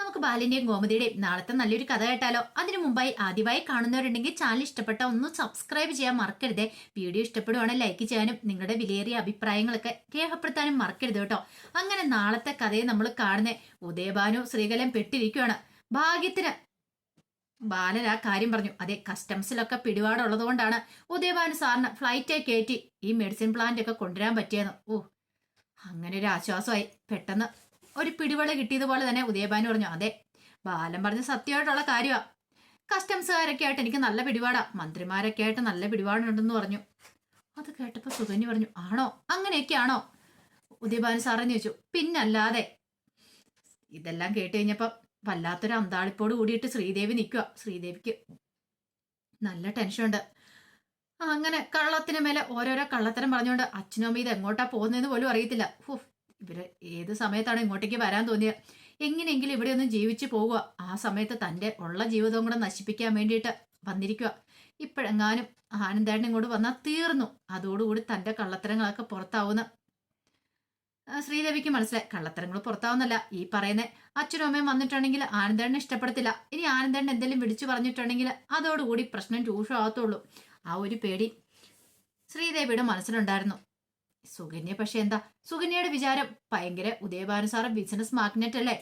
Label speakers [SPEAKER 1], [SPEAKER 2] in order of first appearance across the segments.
[SPEAKER 1] നമുക്ക് ബാലിന്റെയും ഗോമതിയുടെയും നാളത്തെ നല്ലൊരു കഥ കേട്ടാലോ? അതിനു മുമ്പായി ആദ്യമായി കാണുന്നവരുണ്ടെങ്കിൽ ചാനൽ ഇഷ്ടപ്പെട്ട ഒന്ന് സബ്സ്ക്രൈബ് ചെയ്യാൻ മറക്കരുത്. വീഡിയോ ഇഷ്ടപ്പെടുവാണെങ്കിൽ ലൈക്ക് ചെയ്യാനും നിങ്ങളുടെ വിലയേറിയ അഭിപ്രായങ്ങളൊക്കെ രേഖപ്പെടുത്താനും മറക്കരുത് കേട്ടോ. അങ്ങനെ നാളത്തെ കഥയെ നമ്മൾ കാണുന്നേ ഉദയഭാനു ശ്രീകലം പെട്ടിരിക്കുകയാണ് ഭാഗ്യത്തിന് ബാലൻ ആ കാര്യം പറഞ്ഞു. അതെ കസ്റ്റംസിലൊക്കെ പിടിപാടുള്ളത് കൊണ്ടാണ് ഉദയഭാനു സാറിന് ഫ്ലൈറ്റേ കയറ്റി ഈ മെഡിസിൻ പ്ലാന്റ് ഒക്കെ കൊണ്ടുവരാൻ പറ്റിയെന്ന്. ഓ അങ്ങനെ ഒരു ആശ്വാസമായി. പെട്ടെന്ന് ഒരു പിടിവള കിട്ടിയതുപോലെ തന്നെ ഉദയഭാനു പറഞ്ഞു അതെ ബാലൻ പറഞ്ഞ സത്യമായിട്ടുള്ള കാര്യമാ. കസ്റ്റംസുകാരൊക്കെ ആയിട്ട് എനിക്ക് നല്ല പിടിപാടാ. മന്ത്രിമാരൊക്കെ ആയിട്ട് നല്ല പിടിപാടുണ്ടെന്ന് പറഞ്ഞു. അത് കേട്ടപ്പോൾ സുകന്യ പറഞ്ഞു ആണോ? അങ്ങനെയൊക്കെയാണോ? ഉദയഭാനു സാറെന്ന് ചോദിച്ചു പിന്നല്ലാതെ. ഇതെല്ലാം കേട്ട് കഴിഞ്ഞപ്പോൾ വല്ലാത്തൊരു അന്താളിപ്പോട് കൂടിയിട്ട് ശ്രീദേവി നിൽക്കുക ശ്രീദേവിക്ക് നല്ല ടെൻഷനുണ്ട്. അങ്ങനെ കള്ളത്തിന് മേലെ ഓരോരോ കള്ളത്തരം പറഞ്ഞുകൊണ്ട് അച്ഛനും അമ്മ ഇത് എങ്ങോട്ടാ പോകുന്നതെന്ന് പോലും അറിയത്തില്ല. ഹുഫ് ഇവർ ഏത് സമയത്താണ് ഇങ്ങോട്ടേക്ക് വരാൻ തോന്നിയത് എങ്ങനെയെങ്കിലും ഇവിടെ ഒന്ന് ജീവിച്ചു പോവുക. ആ സമയത്ത് തന്റെ ഉള്ള ജീവിതവും കൂടെ നശിപ്പിക്കാൻ വേണ്ടിയിട്ട് വന്നിരിക്കുക. ഇപ്പോഴെങ്ങാനും ആനന്ദേട്ടൻ ഇങ്ങോട്ട് വന്നാൽ തീർന്നു. അതോടുകൂടി തന്റെ കള്ളത്തരങ്ങളൊക്കെ പുറത്താവുന്ന ശ്രീദേവിക്ക് മനസ്സിലായി. കള്ളത്തരങ്ങൾ പുറത്താവുന്നല്ല. ഈ പറയുന്ന അച്ഛനും അമ്മയും വന്നിട്ടുണ്ടെങ്കിൽ ആനന്ദേണ്ണനെ ഇഷ്ടപ്പെടത്തില്ല. ഇനി ആനന്ദേണ്ണൻ എന്തെങ്കിലും വിളിച്ചു പറഞ്ഞിട്ടുണ്ടെങ്കിൽ അതോടുകൂടി പ്രശ്നം രൂക്ഷമാകത്തുള്ളൂ. ആ ഒരു പേടി ശ്രീദേവിയുടെ മനസ്സിലുണ്ടായിരുന്നു. സുകന്യ പക്ഷെ എന്താ? സുകന്യയുടെ വിചാരം ഭയങ്കര ഉദയഭാനു സാറ് ബിസിനസ് മാഗ്നറ്റ് അല്ലേ?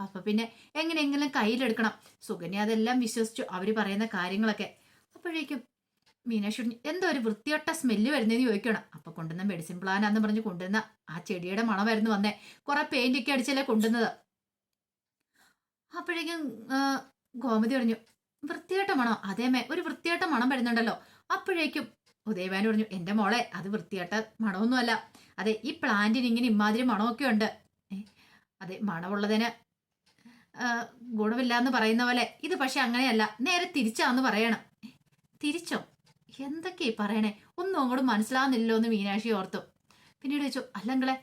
[SPEAKER 1] അപ്പൊ പിന്നെ എങ്ങനെയെങ്കിലും കയ്യിലെടുക്കണം. സുകന്യ അതെല്ലാം വിശ്വസിച്ചു അവർ പറയുന്ന കാര്യങ്ങളൊക്കെ. അപ്പോഴേക്കും മീനാക്ഷി എന്തോ ഒരു വൃത്തിയൊട്ട സ്മെല്ല് വരുന്നതെന്ന് ചോദിക്കണം അപ്പൊ കൊണ്ടുവന്ന മെഡിസിൻ പ്ലാനാന്ന് പറഞ്ഞ് കൊണ്ടുവന്ന ആ ചെടിയുടെ മണമായിരുന്നു വന്നേ. കുറെ പെയിന്റ് ഒക്കെ അടിച്ചല്ലേ കൊണ്ടുവന്നത്. അപ്പോഴേക്കും ഗോമതി പറഞ്ഞു വൃത്തിയായിട്ട മണം? അതേമേ ഒരു വൃത്തിയായിട്ട മണം വരുന്നുണ്ടല്ലോ. അപ്പോഴേക്കും ഉദയഭാനു പറഞ്ഞു എന്റെ മോളെ അത് വൃത്തിയാട്ട മണമൊന്നുമല്ല. അതെ ഈ പ്ലാന്റിന് ഇങ്ങനെ ഇമാതിരി മണമൊക്കെ ഉണ്ട്. അതെ മണമുള്ളതിന് ഗുണമില്ല എന്ന് പറയുന്ന പോലെ. ഇത് പക്ഷെ അങ്ങനെയല്ല. നേരെ തിരിച്ചാന്ന് പറയണം. തിരിച്ചോ? എന്തൊക്കെ പറയണേ? ഒന്നും അങ്ങോട്ട് മനസ്സിലാവുന്നില്ലല്ലോ എന്ന് മീനാക്ഷി ഓർത്തു. പിന്നീട് ചോദിച്ചു അല്ലങ്ങളെ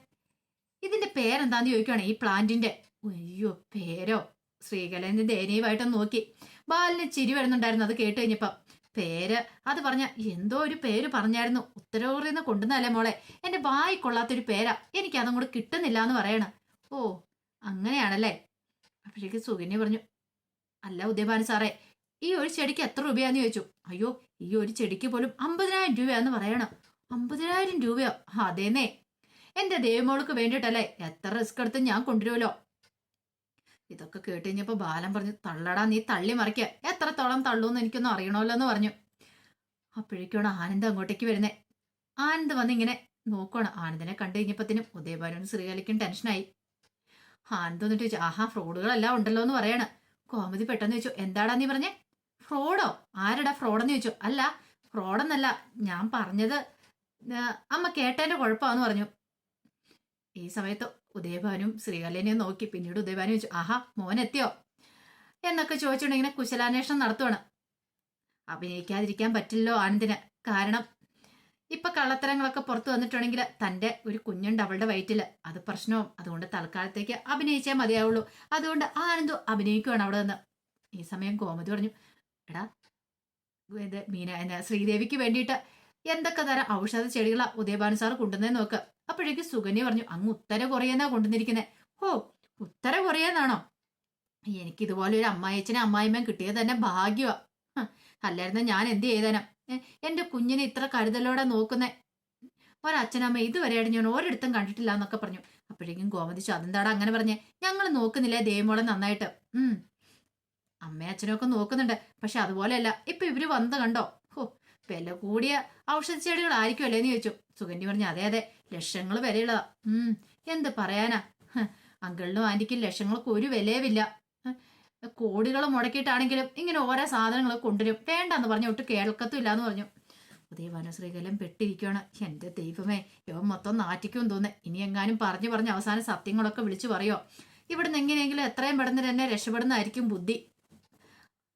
[SPEAKER 1] ഇതിന്റെ പേരെന്താന്ന് ചോദിക്കുവാണേ? ഈ പ്ലാന്റിന്റെ? അയ്യോ പേരോ? ശ്രീകലേന്ദ്രൻ ദയനീയമായിട്ടൊന്ന് നോക്കി. ബാലിന് ചിരി വരുന്നുണ്ടായിരുന്നു അത് കേട്ട് കഴിഞ്ഞപ്പം. പേര്. അത് പറഞ്ഞ എന്തോ ഒരു പേര് പറഞ്ഞായിരുന്നു. ഉത്തരവൂറിൽ നിന്ന് കൊണ്ടുവന്നല്ലേ മോളെ? എന്റെ വായി കൊള്ളാത്തൊരു പേരാ. എനിക്ക് അതും കൂടെ കിട്ടുന്നില്ല എന്ന് പറയണം. ഓ അങ്ങനെയാണല്ലേ? അപ്പോഴേക്ക് സുകന്യ പറഞ്ഞു അല്ല ഉദയഭാനു സാറേ ഈ ഒരു ചെടിക്ക് എത്ര രൂപയാന്ന് ചോദിച്ചു. അയ്യോ ഈ ഒരു ചെടിക്ക് പോലും അമ്പതിനായിരം രൂപയാന്ന് പറയണം. അമ്പതിനായിരം രൂപയോ? അതേന്നേ. എന്റെ ദേവമോൾക്ക് വേണ്ടിയിട്ടല്ലേ? എത്ര റിസ്ക് എടുത്ത് ഞാൻ കൊണ്ടുവരുമല്ലോ. ഇതൊക്കെ കേട്ട് കഴിഞ്ഞപ്പോൾ ബാലൻ പറഞ്ഞു തള്ളടാ നീ തള്ളി മറിക്ക. എത്രത്തോളം തള്ളൂന്ന് എനിക്കൊന്നും അറിയണമല്ലോ എന്ന് പറഞ്ഞു. അപ്പോഴേക്കാണ് ആനന്ദ് അങ്ങോട്ടേക്ക് വരുന്നേ. ആനന്ദ് വന്ന് ഇങ്ങനെ നോക്കുവാണ്. ആനന്ദിനെ കണ്ടു കഴിഞ്ഞപ്പത്തിനും ഉദയഭാനുവിനും ശ്രീകലിക്കും ടെൻഷനായി. ആനന്ദ് വന്നിട്ട് ചോദിച്ചു ആഹാ ഫ്രോഡുകളെല്ലാം ഉണ്ടല്ലോ എന്ന് പറയാണ്. കോമതി പെട്ടെന്ന് ചോദിച്ചു എന്താടാ നീ പറഞ്ഞേ? ഫ്രോഡോ? ആരടാ ഫ്രോഡെന്ന് ചോദിച്ചു. അല്ല ഫ്രോഡെന്നല്ല ഞാൻ പറഞ്ഞത് അമ്മ കേട്ടതിന്റെ കുഴപ്പമാന്ന് പറഞ്ഞു. ഈ സമയത്ത് ഉദയഭാനും ശ്രീകല്യനെയും നോക്കി പിന്നീട് ഉദയഭാനു ചോദിച്ചു ആഹാ മോൻ എത്തിയോ? എന്നൊക്കെ ചോദിച്ചുകൊണ്ട് ഇങ്ങനെ കുശലാന്വേഷണം നടത്തുവാണ്. അഭിനയിക്കാതിരിക്കാൻ പറ്റില്ലോ ആനന്ദിന്. കാരണം ഇപ്പൊ കള്ളത്തരങ്ങളൊക്കെ പുറത്തു വന്നിട്ടുണ്ടെങ്കിൽ തന്റെ ഒരു കുഞ്ഞുണ്ട് അവളുടെ വയറ്റിൽ. അത് പ്രശ്നവും. അതുകൊണ്ട് തൽക്കാലത്തേക്ക് അഭിനയിച്ചേ മതിയാവുള്ളൂ. അതുകൊണ്ട് ആനന്ദു അഭിനയിക്കുവാണ് അവിടെ നിന്ന്. ഈ സമയം ഗോമതി പറഞ്ഞു എടാ ഇത് മീന ശ്രീദേവിക്ക് വേണ്ടിയിട്ട് എന്തൊക്കെ തരം ഔഷധ ചെടികളാ ഉദയഭാനു സാർ കൊണ്ടുവന്നേ നോക്ക്. അപ്പോഴേക്ക് സുകന്യ പറഞ്ഞു അങ്ങ് ഉത്തര കൊറിയെന്നാ കൊണ്ടുവന്നിരിക്കുന്നത് ഹോ ഉത്തര കൊറിയെന്നാണോ? എനിക്ക് ഇതുപോലെ ഒരു അമ്മായച്ചനെ അമ്മായിമ്മയും കിട്ടിയത് തന്നെ ഭാഗ്യമാ അല്ലായിരുന്നു ഞാൻ എന്ത് ചെയ്തേനം? എന്റെ കുഞ്ഞിനെ ഇത്ര കരുതലോടെ നോക്കുന്നേ. ഒരച്ഛനമ്മ ഇതുവരെയായിട്ട് ഞാൻ ഒരിടത്തും കണ്ടിട്ടില്ല എന്നൊക്കെ പറഞ്ഞു. അപ്പോഴേക്കും ഗോമതി അതെന്താടാ അങ്ങനെ പറഞ്ഞേ? ഞങ്ങൾ നോക്കുന്നില്ല ദേവമോളെ നന്നായിട്ട്. ഉം അമ്മയും അച്ഛനും ഒക്കെ നോക്കുന്നുണ്ട് പക്ഷെ അതുപോലെയല്ല ഇപ്പൊ ഇവർ വന്ന് കണ്ടോ? വില കൂടിയ ഔഷധ ചെടികളായിരിക്കും അല്ലേ എന്ന് ചോദിച്ചു. സുഗന്ധി പറഞ്ഞു അതെ അതെ ലക്ഷങ്ങൾ വിലയുള്ളതാ. ഉം എന്ത് പറയാനാ? അങ്കിളിനും ആന്റിക്കും ലക്ഷങ്ങൾക്ക് ഒരു വിലയുമില്ല. കോടികൾ മുടക്കിയിട്ടാണെങ്കിലും ഇങ്ങനെ ഓരോ സാധനങ്ങൾ കൊണ്ടുവരും. വേണ്ടെന്ന് പറഞ്ഞു ഒട്ട് കേൾക്കത്തുമില്ല എന്ന് പറഞ്ഞു. ഉദയ വനശ്രീകലം പെട്ടിരിക്കുകയാണ് എന്റെ ദൈവമേ ഇവൻ മൊത്തം നാറ്റിക്കും തോന്നുന്നു. ഇനി എങ്ങാനും പറഞ്ഞു പറഞ്ഞ് അവസാനം സത്യങ്ങളൊക്കെ വിളിച്ചു പറയോ? ഇവിടുന്ന് എങ്ങനെയെങ്കിലും എത്രയും പെടുന്ന തന്നെ രക്ഷപ്പെടുന്നതായിരിക്കും ബുദ്ധി.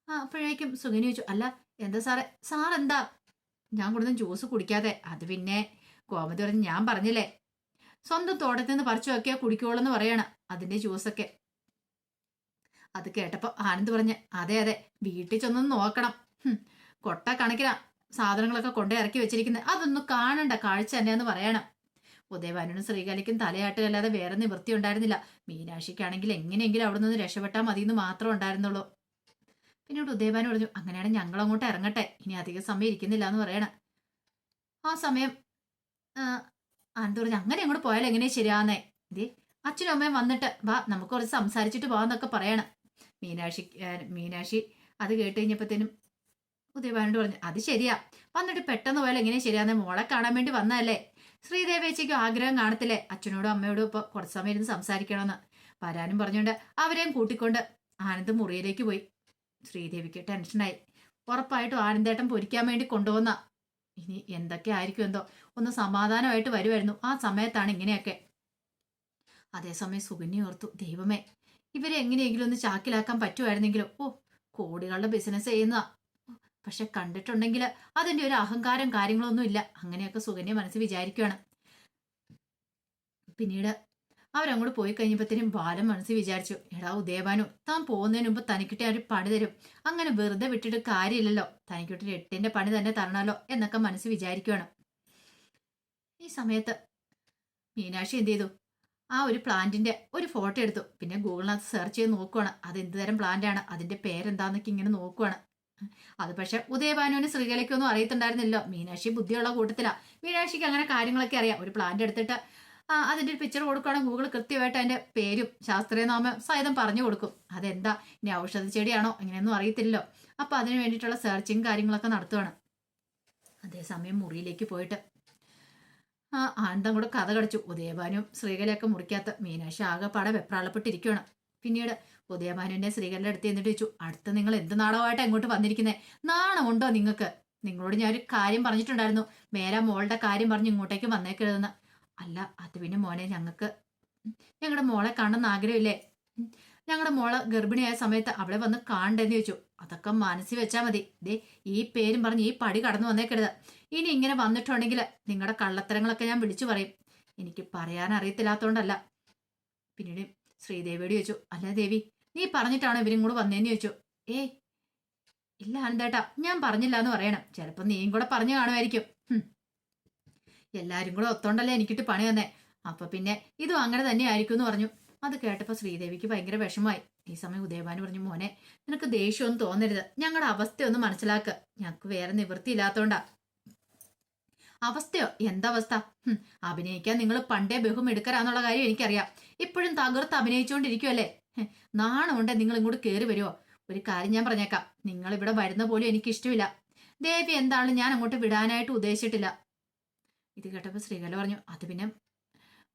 [SPEAKER 1] ആ അപ്പോഴേക്കും സുഖിനി ചോദിച്ചു അല്ല എന്താ സാറേ? സാർ എന്താ ഞാൻ കൊടുത്ത ജ്യൂസ് കുടിക്കാതെ. അത് പിന്നെ ഗോമതി പറഞ്ഞ് ഞാൻ പറഞ്ഞില്ലേ? സ്വന്തം തോട്ടത്തിൽ നിന്ന് പറിച്ചു നോക്കിയാൽ കുടിക്കോളെന്ന് പറയണം അതിന്റെ ജ്യൂസൊക്കെ അത് കേട്ടപ്പോ ആനന്ദ് പറഞ്ഞ് അതെ അതെ വീട്ടിൽ ചെന്നൊന്ന് നോക്കണം. കൊട്ട കണക്കിനാ സാധനങ്ങളൊക്കെ കൊണ്ടേ ഇറക്കി വെച്ചിരിക്കുന്നത് അതൊന്നും കാണണ്ട കാഴ്ച തന്നെയെന്ന് പറയണം. ഉദയവാനും ശ്രീകലയ്ക്കും തലയാട്ടുകല്ലാതെ വേറെ നിവൃത്തി ഉണ്ടായിരുന്നില്ല മീനാക്ഷിക്കാണെങ്കിൽ എങ്ങനെയെങ്കിലും അവിടെ നിന്ന് രക്ഷപ്പെട്ടാൽ മതി എന്ന് മാത്രം ഉണ്ടായിരുന്നുള്ളൂ. പിന്നീട് ഉദയഭാനു പറഞ്ഞു അങ്ങനെയാണെങ്കിൽ ഞങ്ങൾ അങ്ങോട്ട് ഇറങ്ങട്ടെ. ഇനി അധികം സമയം ഇരിക്കുന്നില്ല എന്ന് പറയണ. ആ സമയം ആനന്ദ് പറഞ്ഞു അങ്ങനെ അങ്ങോട്ട് പോയാൽ എങ്ങനെയാ ശരിയാന്നേ ഇതേ അച്ഛനും അമ്മയും വന്നിട്ട് വാ നമുക്ക് കുറച്ച് സംസാരിച്ചിട്ട് പോവാന്നൊക്കെ പറയണം. മീനാക്ഷി മീനാക്ഷി അത് കേട്ട് കഴിഞ്ഞപ്പോഴത്തേനും ഉദയഭാനോട് പറഞ്ഞു അത് ശരിയാ. വന്നിട്ട് പെട്ടെന്ന് പോയാൽ എങ്ങനെയാ ശരിയാന്നേ മോളെ കാണാൻ വേണ്ടി വന്നതല്ലേ. ശ്രീദേവേച്ചിക്കും ആഗ്രഹം കാണത്തില്ലേ? അച്ഛനോടും അമ്മയോടും ഇപ്പൊ കുറച്ച് സമയം ഇരുന്ന് സംസാരിക്കണമെന്ന് വരാനും പറഞ്ഞുകൊണ്ട് അവരെയും കൂട്ടിക്കൊണ്ട് ആനന്ദ് മുറിയിലേക്ക് പോയി. ശ്രീദേവിക്ക് ടെൻഷനായി. ഉറപ്പായിട്ടും ആനന്ദേട്ടൻ പൊരിക്കാൻ വേണ്ടി കൊണ്ടുവന്ന. ഇനി എന്തൊക്കെ ആയിരിക്കും എന്തോ. ഒന്ന് സമാധാനമായിട്ട് വരുമായിരുന്നു ആ സമയത്താണ് ഇങ്ങനെയൊക്കെ. അതേസമയം സുകന്യ ഓർത്തു ദൈവമേ ഇവരെ എങ്ങനെയെങ്കിലും ഒന്ന് ചാക്കിലാക്കാൻ പറ്റുമായിരുന്നെങ്കിലും ഓ കോടികളുടെ ബിസിനസ് ചെയ്യുന്നതാ. പക്ഷെ കണ്ടിട്ടുണ്ടെങ്കിൽ അതിന്റെ ഒരു അഹങ്കാരം കാര്യങ്ങളൊന്നും ഇല്ല അങ്ങനെയൊക്കെ സുകന്യ മനസ്സ് വിചാരിക്കുകയാണ് പിന്നീട് അവരങ്ങോട്ട് പോയി കഴിഞ്ഞപ്പോഴത്തേനും ബാലൻ മനസ്സിൽ വിചാരിച്ചു എടാ ഉദയഭാനു താൻ പോകുന്നതിന് മുമ്പ് തനിക്കിട്ട് അവർ പണി തരും. അങ്ങനെ വെറുതെ വിട്ടിട്ട് കാര്യമില്ലല്ലോ. തനിക്കിട്ട് എട്ടിന്റെ പണി തന്നെ തരണമല്ലോ എന്നൊക്കെ മനസ്സ് വിചാരിക്കുകയാണ് ഈ സമയത്ത് മീനാക്ഷി എന്ത് ചെയ്തു? ആ ഒരു പ്ലാന്റിന്റെ ഒരു ഫോട്ടോ എടുത്തു. പിന്നെ ഗൂഗിളിനകത്ത് സെർച്ച് ചെയ്ത് നോക്കുവാണ്. അത് എന്ത് തരം പ്ലാന്റ് ആണ്? അതിന്റെ പേരെന്താന്നൊക്കെ ഇങ്ങനെ നോക്കുവാണ്. അത് പക്ഷെ ഉദയഭാനുവിന് ശ്രീകലയ്ക്കൊന്നും അറിയത്തുണ്ടായിരുന്നില്ലോ മീനാക്ഷി ബുദ്ധിയുള്ള കൂട്ടത്തിലാ. മീനാക്ഷിക്ക് അങ്ങനെ കാര്യങ്ങളൊക്കെ അറിയാം. ഒരു പ്ലാന്റ് എടുത്തിട്ട് ആ, അതിന്റെ ഒരു പിക്ചർ കൊടുക്കുകയാണെങ്കിൽ ഗൂഗിൾ കൃത്യമായിട്ട് അതിന്റെ പേരും ശാസ്ത്രീയ നാമം സഹിതം പറഞ്ഞു കൊടുക്കും. അതെന്താ? ഇനി ഔഷധ ചെടിയാണോ? ഇങ്ങനെയൊന്നും അറിയത്തില്ലല്ലോ. അപ്പം അതിന് വേണ്ടിയിട്ടുള്ള സെർച്ചിങ് കാര്യങ്ങളൊക്കെ നടത്തുവാണ്. അതേസമയം മുറിയിലേക്ക് പോയിട്ട് ആ ആനന്ദം കൂടെ കഥ കടിച്ചു. ഉദയഭാനും ശ്രീകലയൊക്കെ മുറിക്കാത്ത മീനാക്ഷി ആകെപ്പാടെ വെപ്രാളപ്പെട്ടിരിക്കുകയാണ് പിന്നീട് ഉദയഭാനുവിന്റെ ശ്രീകലയുടെ അടുത്ത് എന്നിട്ട് ചോദിച്ചു അടുത്ത് നിങ്ങൾ എന്ത് നാടകമായിട്ട് എങ്ങോട്ട് വന്നിരിക്കുന്നത് നാണമുണ്ടോ നിങ്ങൾക്ക്? നിങ്ങളോട് ഞാൻ ഒരു കാര്യം പറഞ്ഞിട്ടുണ്ടായിരുന്നു. മേല മോളുടെ കാര്യം പറഞ്ഞ് ഇങ്ങോട്ടേക്ക് വന്നേക്കരുതെന്ന്. അല്ല അത് പിന്നെ മോനെ ഞങ്ങൾക്ക് ഞങ്ങളുടെ മോളെ കാണണമെന്ന് ആഗ്രഹമില്ലേ? ഞങ്ങളുടെ മോളെ ഗർഭിണിയായ സമയത്ത് അവളെ വന്ന് കാണണ്ടെന്ന് ചോദിച്ചു. അതൊക്കെ മനസ്സിൽ വെച്ചാൽ മതി. ദേ ഈ പേരും പറഞ്ഞ് ഈ പടി കടന്നു വന്നേക്കരുത്. ഇനി ഇങ്ങനെ വന്നിട്ടുണ്ടെങ്കിൽ നിങ്ങളുടെ കള്ളത്തരങ്ങളൊക്കെ ഞാൻ വിളിച്ചു പറയും. എനിക്ക് പറയാൻ അറിയത്തില്ലാത്തതുകൊണ്ടല്ല പിന്നീട് ശ്രീദേവിയോട് ചോദിച്ചു അല്ല ദേവി നീ പറഞ്ഞിട്ടാണോ ഇവരും കൂടെ വന്നേന്ന് ചോദിച്ചു? ഏയ് ഇല്ല അനന്തേട്ടാ ഞാൻ പറഞ്ഞില്ല എന്ന് പറയണം. ചിലപ്പോൾ നീയും കൂടെ പറഞ്ഞു കാണുമായിരിക്കും. എല്ലാരും കൂടെ ഒത്തോണ്ടല്ലേ എനിക്കിട്ട് പണി തന്നെ അപ്പൊ പിന്നെ ഇതും അങ്ങനെ തന്നെ ആയിരിക്കും എന്ന് പറഞ്ഞു. അത് കേട്ടപ്പോ ശ്രീദേവിക്ക് ഭയങ്കര വിഷമമായി. ഈ സമയം ഉദയഭാനു പറഞ്ഞു മോനെ നിനക്ക് ദേഷ്യമൊന്നും തോന്നരുത്. ഞങ്ങളുടെ അവസ്ഥയൊന്ന് മനസ്സിലാക്ക്. ഞങ്ങൾക്ക് വേറെ നിവൃത്തി നിവൃത്തിയില്ലാത്തോണ്ടാ. അവസ്ഥയോ? എന്തവസ്ഥ അഭിനയിക്കാൻ നിങ്ങൾ പണ്ടേ ബഹും എടുക്കരാന്നുള്ള കാര്യം എനിക്കറിയാം. ഇപ്പോഴും തകർത്ത് അഭിനയിച്ചുകൊണ്ടിരിക്കുമല്ലേ നാണമുണ്ടേ നിങ്ങൾ ഇങ്ങോട്ട് കയറി വരുമോ ഒരു കാര്യം ഞാൻ പറഞ്ഞേക്കാം. നിങ്ങൾ ഇവിടെ വരുന്ന പോലും എനിക്ക് ഇഷ്ടമില്ല ദേവി എന്താണ് ഞാൻ അങ്ങോട്ട് വിടാനായിട്ട് ഉദ്ദേശിച്ചിട്ടില്ല. ഇത് കേട്ടപ്പോൾ ശ്രീകല പറഞ്ഞു അത് പിന്നെ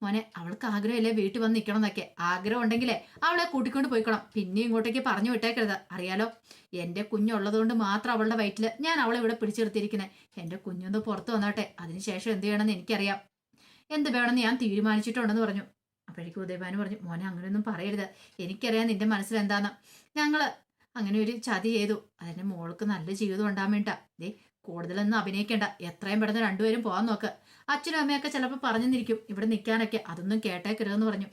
[SPEAKER 1] മോനെ അവൾക്ക് ആഗ്രഹമില്ലേ വീട്ടിൽ വന്ന് നിൽക്കണം എന്നൊക്കെ? ആഗ്രഹം ഉണ്ടെങ്കിലേ അവളെ കൂട്ടിക്കൊണ്ട് പോയിക്കണം പിന്നെ ഇങ്ങോട്ടേക്ക് പറഞ്ഞു വിട്ടേക്കരുത്. അറിയാലോ എന്റെ കുഞ്ഞുള്ളതുകൊണ്ട് മാത്രം അവളുടെ വയറ്റിൽ ഞാൻ അവളെ ഇവിടെ പിടിച്ചു എന്റെ കുഞ്ഞൊന്ന് പുറത്തു വന്നോട്ടെ അതിനുശേഷം എന്ത് ചെയ്യണമെന്ന് എനിക്കറിയാം. എന്ത് വേണമെന്ന് ഞാൻ തീരുമാനിച്ചിട്ടുണ്ടെന്ന് പറഞ്ഞു. അപ്പോഴേക്കും ഉദയഭാനു പറഞ്ഞു മോനെ അങ്ങനെയൊന്നും പറയരുത്. എനിക്കറിയാം നിന്റെ മനസ്സിൽ ഞങ്ങൾ അങ്ങനെ ഒരു ചതി ചെയ്തു. അതിന്റെ മോൾക്ക് നല്ല ജീവിതം ഉണ്ടാകാൻ വേണ്ട ദേ കൂടുതലൊന്നും അഭിനയിക്കേണ്ട. എത്രയും പെട്ടെന്ന് രണ്ടുപേരും പോകാൻ നോക്ക്. അച്ഛനും അമ്മയൊക്കെ ചിലപ്പോൾ പറഞ്ഞെന്നിരിക്കും ഇവിടെ നിൽക്കാനൊക്കെ അതൊന്നും കേട്ടേക്കരുതെന്ന് പറഞ്ഞു.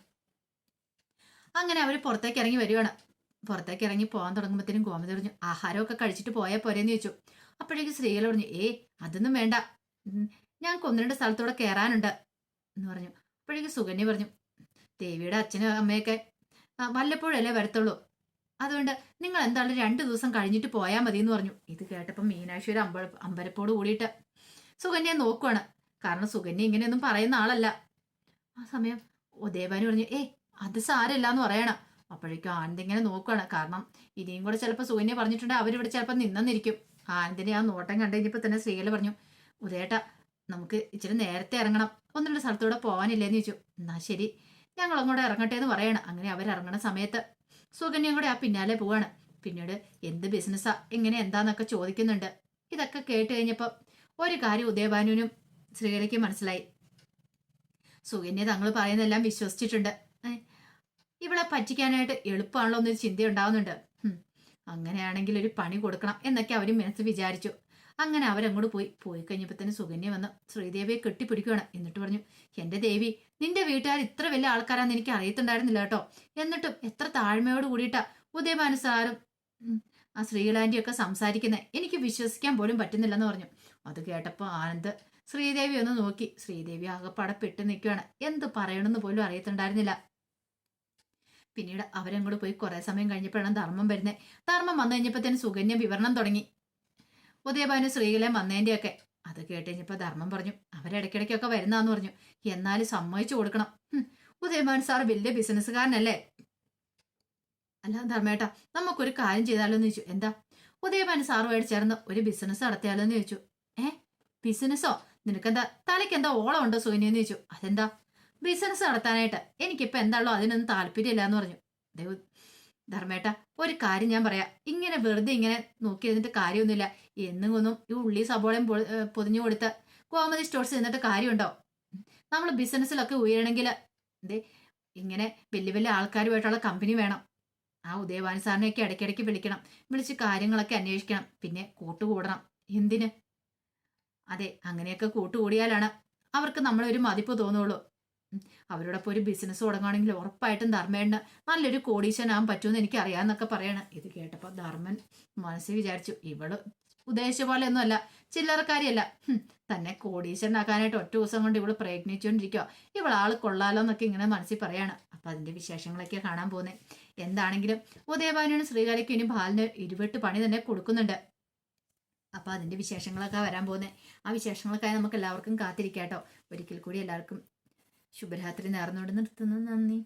[SPEAKER 1] അങ്ങനെ അവർ പുറത്തേക്ക് ഇറങ്ങി വരികയാണ്. പുറത്തേക്ക് ഇറങ്ങി പോകാൻ തുടങ്ങുമ്പോഴത്തേനും ഗോമതി പറഞ്ഞു ആഹാരമൊക്കെ കഴിച്ചിട്ട് പോയാൽ പോരെന്ന് ചോദിച്ചു. അപ്പോഴേക്കും സ്ത്രീകൾ പറഞ്ഞു ഏ അതൊന്നും വേണ്ട. ഞാൻ ഒന്ന് രണ്ട് സ്ഥലത്തൂടെ കയറാനുണ്ട് എന്ന് പറഞ്ഞു. അപ്പോഴേക്കും സുകന്യ പറഞ്ഞു ദേവിയുടെ അച്ഛനും അമ്മയൊക്കെ വല്ലപ്പോഴല്ലേ വരത്തുള്ളൂ. അതുകൊണ്ട് നിങ്ങൾ എന്തായാലും രണ്ട് ദിവസം കഴിഞ്ഞിട്ട് പോയാൽ മതി എന്ന് പറഞ്ഞു. ഇത് കേട്ടപ്പോൾ മീനാക്ഷി ഒരു അമ്പ അമ്പരപ്പോട് കൂടിയിട്ട് സുകന്യ നോക്കുവാണ്. കാരണം സുകന്യ ഇങ്ങനെയൊന്നും പറയുന്ന ആളല്ല. ആ സമയം ഉദയഭാനു പറഞ്ഞു ഏ അത് സാരമില്ല എന്ന് പറയണം. അപ്പോഴേക്കും ആനന്ദ് ഇങ്ങനെ നോക്കുവാണ്. കാരണം ഇനിയും കൂടെ ചിലപ്പോൾ സുകന്യ പറഞ്ഞിട്ടുണ്ട് അവരിവിടെ ചിലപ്പോൾ നിന്നെന്നിരിക്കും. ആനന്ദിനെ ആ നോട്ടം കണ്ടു കഴിഞ്ഞപ്പോൾ തന്നെ സ്ത്രീകൾ പറഞ്ഞു ഉദയേട്ട നമുക്ക് ഇച്ചിരി നേരത്തെ ഇറങ്ങണം. ഒന്ന് രണ്ട് സ്ഥലത്തൂടെ പോകാനില്ലേന്ന് ചോദിച്ചു. എന്നാ ശരി ഞങ്ങൾ അങ്ങോട്ട് ഇറങ്ങട്ടെ എന്ന് പറയണം. അങ്ങനെ അവരിറങ്ങണ സമയത്ത് സുകന്യയും കൂടെ ആ പിന്നാലെ പോവാണ്. പിന്നീട് എന്ത് ബിസിനസ്സാ എങ്ങനെ എന്താന്നൊക്കെ ചോദിക്കുന്നുണ്ട്. ഇതൊക്കെ കേട്ട് കഴിഞ്ഞപ്പോൾ ഒരു കാര്യം ഉദയഭാനുവിനും ശ്രീകലയ്ക്ക് മനസ്സിലായി. സുകന്യ തങ്ങൾ പറയുന്നതെല്ലാം വിശ്വസിച്ചിട്ടുണ്ട്. ഇവളെ പറ്റിക്കാനായിട്ട് എളുപ്പമാണല്ലോ എന്നൊരു ചിന്ത ഉണ്ടാവുന്നുണ്ട് അങ്ങനെയാണെങ്കിൽ ഒരു പണി കൊടുക്കണം എന്നൊക്കെ അവരും മനസ്സ് വിചാരിച്ചു. അങ്ങനെ അവരങ്ങോട്ട് പോയി. പോയി കഴിഞ്ഞപ്പോൾ തന്നെ സുകന്യ വന്ന് ശ്രീദേവിയെ കെട്ടിപ്പിടിക്കുകയാണ് എന്നിട്ട് പറഞ്ഞു എന്റെ ദേവി നിന്റെ വീട്ടുകാർ ഇത്ര വലിയ ആൾക്കാരാന്ന് എനിക്ക് അറിയത്തുണ്ടായിരുന്നില്ല കേട്ടോ. എന്നിട്ടും എത്ര താഴ്മയോട് കൂടിയിട്ടാ ഉദയമാനുസാരം ആ ശ്രീലാൻഡിയൊക്കെ സംസാരിക്കുന്നത് എനിക്ക് വിശ്വസിക്കാൻ പോലും പറ്റുന്നില്ലെന്ന് പറഞ്ഞു. അത് കേട്ടപ്പോൾ ആനന്ദ് ശ്രീദേവി ഒന്ന് നോക്കി. ശ്രീദേവി ആകെപ്പാടെ പെട്ട് നിൽക്കുകയാണ് എന്ത് പറയണമെന്ന് പോലും അറിയത്തുണ്ടായിരുന്നില്ല. പിന്നീട് അവരങ്ങോട്ട് പോയി കുറെ സമയം കഴിഞ്ഞപ്പോഴാണ് ധർമ്മം വരുന്നത് ധർമ്മം വന്നു തന്നെ സുകന്യ വിവരണം തുടങ്ങി. ഉദയഭാനു സ്ത്രീകളെ വന്നതിന്റെയൊക്കെ അത് കേട്ട് കഴിഞ്ഞപ്പോൾ ധർമ്മം പറഞ്ഞു അവരിടയ്ക്കിടയ്ക്കൊക്കെ വരുന്നാന്ന് പറഞ്ഞു. എന്നാലും സമ്മതിച്ചു കൊടുക്കണം. ഉദയഭാൻ സാർ വലിയ ബിസിനസ്സുകാരനല്ലേ? അല്ല ധർമ്മേട്ടാ നമുക്കൊരു കാര്യം ചെയ്താലോ എന്ന് ചോദിച്ചു. എന്താ? ഉദയഭാൻ സാറുമായിട്ട് ചേർന്ന് ഒരു ബിസിനസ് നടത്തിയാലോ എന്ന് ചോദിച്ചു. ഏ? ബിസിനസ്സോ? നിനക്കെന്താ? തലയ്ക്ക് എന്താ ഓളം ഉണ്ടോ സോനിയ എന്ന് ചോദിച്ചു. അതെന്താ? ബിസിനസ് നടത്താനായിട്ട് എനിക്കിപ്പോ എന്താണല്ലോ അതിനൊന്നും താല്പര്യമില്ല എന്ന് പറഞ്ഞു ധർമ്മേട്ട ഒരു കാര്യം ഞാൻ പറയാം. ഇങ്ങനെ വെറുതെ ഇങ്ങനെ നോക്കി ഇരുന്നിട്ട് കാര്യമൊന്നുമില്ല. എന്നും കൊന്നും ഈ ഉള്ളി സബോളയും പൊതിഞ്ഞു കൊടുത്ത് കോമഡി സ്റ്റോഴ്സ് എന്നിട്ട് കാര്യമുണ്ടോ? നമ്മൾ ബിസിനസ്സിലൊക്കെ ഉയരണമെങ്കിൽ എന്തേ ഇങ്ങനെ വലിയ വലിയ ആൾക്കാരുമായിട്ടുള്ള കമ്പനി വേണം. ആ ഉദയവാൻ സാറിനെയൊക്കെ ഇടയ്ക്കിടയ്ക്ക് വിളിക്കണം. വിളിച്ച് കാര്യങ്ങളൊക്കെ അന്വേഷിക്കണം. പിന്നെ കൂട്ടുകൂടണം. എന്തിന്? അതെ അങ്ങനെയൊക്കെ കൂട്ടുകൂടിയാലാണ് അവർക്ക് നമ്മളൊരു മതിപ്പ് തോന്നുള്ളൂ. അവരോടൊപ്പം ഒരു ബിസിനസ് തുടങ്ങുകയാണെങ്കിൽ ഉറപ്പായിട്ടും ധർമ്മേണ്ണ നല്ലൊരു കോടീശനാകാൻ പറ്റുമെന്ന് എനിക്ക് അറിയാമെന്നൊക്കെ പറയാണ്. ഇത് കേട്ടപ്പോൾ ധർമ്മൻ മനസ്സിൽ വിചാരിച്ചു ഇവൾ ഉദ്ദേശിച്ച പോലെ ഒന്നുമല്ല. ചില്ലറക്കാരിയല്ല. തന്നെ കോടീശ്വരനാക്കാനായിട്ട് ഒറ്റ ദിവസം കൊണ്ട് ഇവൾ പ്രയത്നിച്ചുകൊണ്ടിരിക്കുക ഇവളാൾ കൊള്ളാലോ എന്നൊക്കെ ഇങ്ങനെ മനസ്സിൽ പറയാണ്. അപ്പൊ അതിന്റെ വിശേഷങ്ങളൊക്കെ കാണാൻ പോകുന്നത് എന്താണെങ്കിലും ഉദയഭാനുവിനും ശ്രീകാലിക്കും ഇനി ബാലിന് ഇരുവെട്ട് പണി തന്നെ കൊടുക്കുന്നുണ്ട്. അപ്പൊ അതിന്റെ വിശേഷങ്ങളൊക്കെ വരാൻ പോകുന്നത് ആ വിശേഷങ്ങൾക്കായി നമുക്ക് എല്ലാവർക്കും കാത്തിരിക്കാട്ടോ. ഒരിക്കൽ കൂടി എല്ലാവർക്കും ശുഭരാത്രി നേർന്നുകൊണ്ട് നിർത്തുന്നു. നന്ദി.